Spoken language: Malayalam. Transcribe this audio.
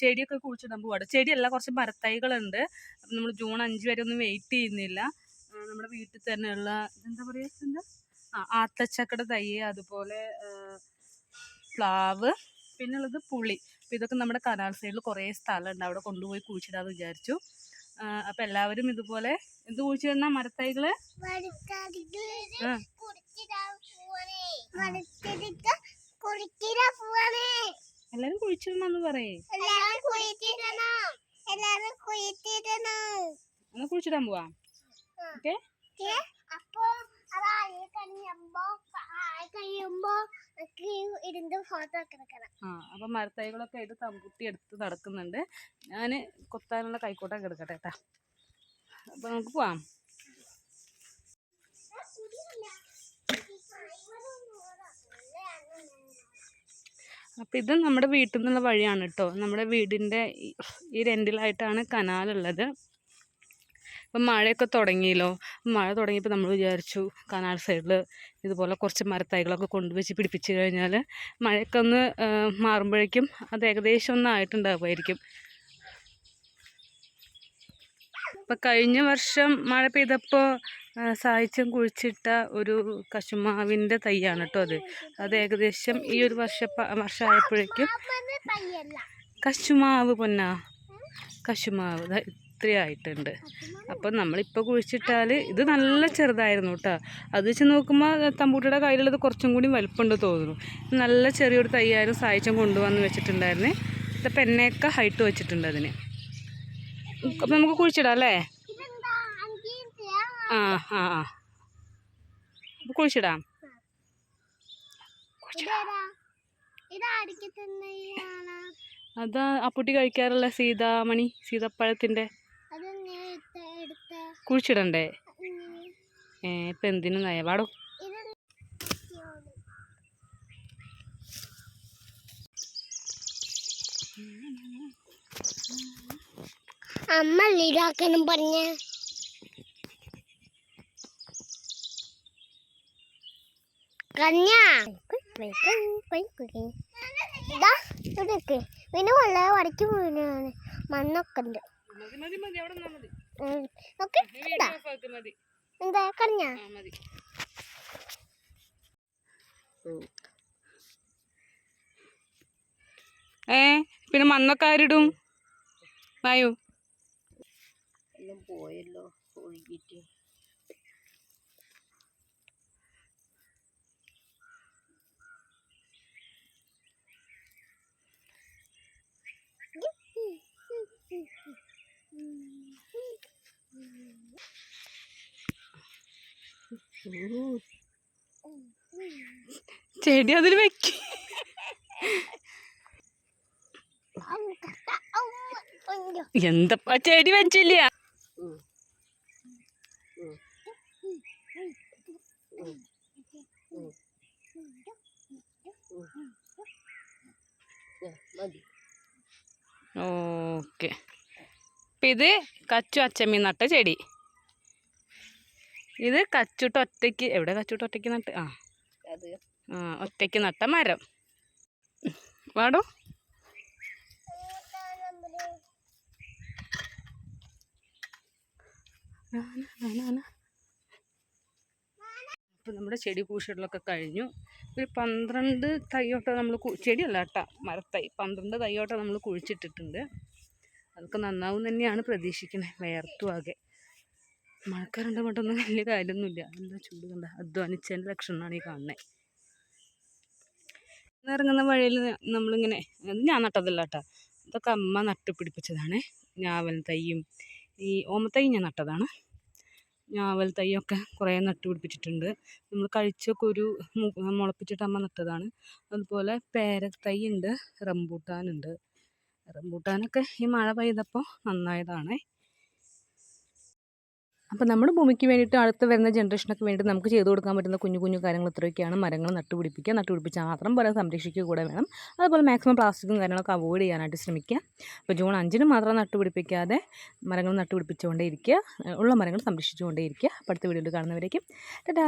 ചെടിയൊക്കെ കുഴിച്ചിടാൻ പോവാണ്. ചെടിയല്ല കുറച്ച് മരത്തൈകളുണ്ട്. നമ്മൾ ജൂൺ അഞ്ച് വരെ ഒന്നും വെയിറ്റ് ചെയ്യുന്നില്ല. നമ്മുടെ വീട്ടിൽ തന്നെയുള്ള എന്താ പറയുക എന്താ? ആ ആത്തച്ചക്കട തൈ അതുപോലെ പ്ലാവ് പിന്നെ ഉള്ളത് പുളി. അപ്പം ഇതൊക്കെ നമ്മുടെ കനാൽ സൈഡിൽ കുറേ സ്ഥലമുണ്ട്. അവിടെ കൊണ്ടുപോയി കുഴിച്ചിടാന്ന് വിചാരിച്ചു. അപ്പം എല്ലാവരും ഇതുപോലെ എന്ത് കുഴിച്ചിടുന്ന മരത്തൈകൾ? എല്ലാരും ആ. എല്ലാവരും കുഴിച്ചിടണം എന്ന് കുഴിച്ചിടണം. ഒന്ന് കുഴിച്ചിടാൻ പോവാ. ഓക്കെ? അപ്പൊ അപ്പം മരത്തൈകളൊക്കെ ഇത് തമ്പുട്ടി എടുത്ത് നടക്കുന്നുണ്ട്. ഞാൻ കൊത്താനുള്ള കൈക്കോട്ടൊക്കെ എടുക്കട്ടെ കേട്ടാ അപ്പൊ നമുക്ക് പോവാം. അപ്പം ഇത് നമ്മുടെ വീട്ടിൽ നിന്നുള്ള വഴിയാണ് കേട്ടോ നമ്മുടെ വീടിന്റെ ഈ- രണ്ടിലായിട്ടാണ് കനാലുള്ളത്. ഇപ്പം മഴയൊക്കെ തുടങ്ങിയല്ലോ. മഴ തുടങ്ങിയപ്പോൾ നമ്മൾ വിചാരിച്ചു കനാൽ സൈഡിൽ ഇതുപോലെ കുറച്ച് മരത്തൈകളൊക്കെ കൊണ്ടുവച്ച് പിടിപ്പിച്ച് കഴിഞ്ഞാൽ മഴയൊക്കെ ഒന്ന് മാറുമ്പോഴേക്കും അത് ഏകദേശം ഒന്ന് ആയിട്ടുണ്ടാവുമായിരിക്കും. ഇപ്പം കഴിഞ്ഞ വർഷം മഴ പെയ്തപ്പോൾ സാഹിത്യം കുഴിച്ചിട്ട ഒരു കശുമാവിന്റെ തൈയാണ് കേട്ടോ അത്. അത് ഏകദേശം ഈ ഒരു വർഷ വർഷമായപ്പോഴേക്കും കശുമാവ് പൊന്നാ. കശുമാവ് ഇത്രയായിട്ടുണ്ട്. അപ്പം നമ്മളിപ്പോൾ കുഴിച്ചിട്ടാൽ ഇത് നല്ല ചെറുതായിരുന്നു കേട്ടോ അത് വെച്ച് നോക്കുമ്പോൾ തമ്പൂട്ടിയുടെ കയ്യിലുള്ളത് കുറച്ചും കൂടി വലുപ്പമുണ്ട് തോന്നുന്നു. നല്ല ചെറിയൊരു തൈയായിരുന്നു സായിച്ചും കൊണ്ടുവന്ന് വെച്ചിട്ടുണ്ടായിരുന്നേ. ഇതിപ്പോൾ എന്നെയൊക്കെ ഹൈറ്റ് വെച്ചിട്ടുണ്ട് അതിന്. അപ്പം നമുക്ക് കുഴിച്ചിടാം അല്ലേ? ആ ആ ആ. അപ്പോൾ കുഴിച്ചിടാം. അതാ അപ്പുട്ടി കഴിക്കാറുള്ള സീതാമണി സീതപ്പഴത്തിന്റെ. കുഴിച്ചിടണ്ടേ? ഏ ഇപ്പം എന്തിനും നയവാടോ? ഇത് അമ്മ ലീഡാക്കണം പറഞ്ഞ. പിന്നെ വളരെ വടക്ക് മണ്ണൊക്കെ ഉണ്ട്. എന്താ കഞ്ഞ ഏ പിന്നെ മണ്ണൊക്കെ ആരിടും? വായു. എല്ലാം പോയല്ലോ ഒഴുകിട്ട് ചെടി അതിൽ വെക്ക. എന്തപ്പാ ചെടി വെച്ചില്ല. ഓക്കെ അപ്പം ഇത് കച്ചു അച്ചമ്മി നട്ട ചെടി. ഇത് കച്ചുട്ട് ഒറ്റയ്ക്ക് എവിടെ കച്ചുട്ട് ഒറ്റയ്ക്ക് നട്ട്? ആ. ആ ഒറ്റയ്ക്ക് നട്ട മരം. വാടോ. അപ്പം നമ്മുടെ ചെടി പൂശിടലൊക്കെ കഴിഞ്ഞു. ഒരു പന്ത്രണ്ട് തൈയോട്ടം നമ്മൾ ചെടിയല്ല കേട്ടോ മരത്തൈ. പന്ത്രണ്ട് തൈയോട്ടം നമ്മൾ കുഴിച്ചിട്ടിട്ടുണ്ട്. അതൊക്കെ നന്നാവും തന്നെയാണ് പ്രതീക്ഷിക്കുന്നത് വേർത്തു ആകെ. മഴക്കാരുണ്ട് മട്ടൊന്നും വലിയ കാര്യമൊന്നുമില്ല. എന്താ ചൂട് കണ്ട? അധ്വാനിച്ചതിന്റെ ലക്ഷണമാണ് ഈ കാണുന്നത് ഇറങ്ങുന്ന വഴിയിൽ നമ്മളിങ്ങനെ അത് ഞാൻ നട്ടതല്ല കേട്ടോ. ഇതൊക്കെ അമ്മ നട്ടുപിടിപ്പിച്ചതാണ്. ഞാവൽ തൈയും ഈ ഓമത്തൈ ഞാൻ നട്ടതാണ്. ഞാവൽ തൈയൊക്കെ കുറേ നട്ടുപിടിപ്പിച്ചിട്ടുണ്ട്. നമ്മൾ കഴിച്ചൊക്കെ ഒരു മുളപ്പിച്ചിട്ട് അമ്മ നട്ടതാണ്. അതുപോലെ പേരത്തൈ ഉണ്ട് റംബൂട്ടാനുണ്ട് റംബൂട്ടാനൊക്കെ ഈ മഴ പെയ്തപ്പോൾ നന്നായതാണ്. അപ്പോൾ നമ്മുടെ ഭൂമിക്ക് വേണ്ടിയിട്ട് അടുത്ത് വരുന്ന ജനറേഷനൊക്കെ വേണ്ടി നമുക്ക് ചെയ്തു കൊടുക്കാൻ പറ്റുന്ന കുഞ്ഞു കുഞ്ഞു കാര്യങ്ങൾ ഇത്രയൊക്കെയാണ്. മരങ്ങൾ നട്ടുപിടിപ്പിക്കുക നട്ടുപിടിപ്പിച്ചാൽ മാത്രം പോലെ സംരക്ഷിക്കുക കൂടെ വേണം. അതുപോലെ മാക്സിമം പ്ലാസ്റ്റിക്കും കാര്യങ്ങളൊക്കെ അവോയ്ഡ് ചെയ്യാനായിട്ട് ശ്രമിക്കുക. അപ്പോൾ ജൂൺ അഞ്ചിന് മാത്രം നട്ടുപിടിപ്പിക്കാതെ മരങ്ങൾ നട്ടുപിടിപ്പിച്ചുകൊണ്ടേ ഇരിക്കുക. ഉള്ള മരങ്ങൾ സംരക്ഷിച്ചുകൊണ്ടേ ഇരിക്കുക. അടുത്ത വീഡിയോയിൽ കാണുന്നവരേക്കും. ടാ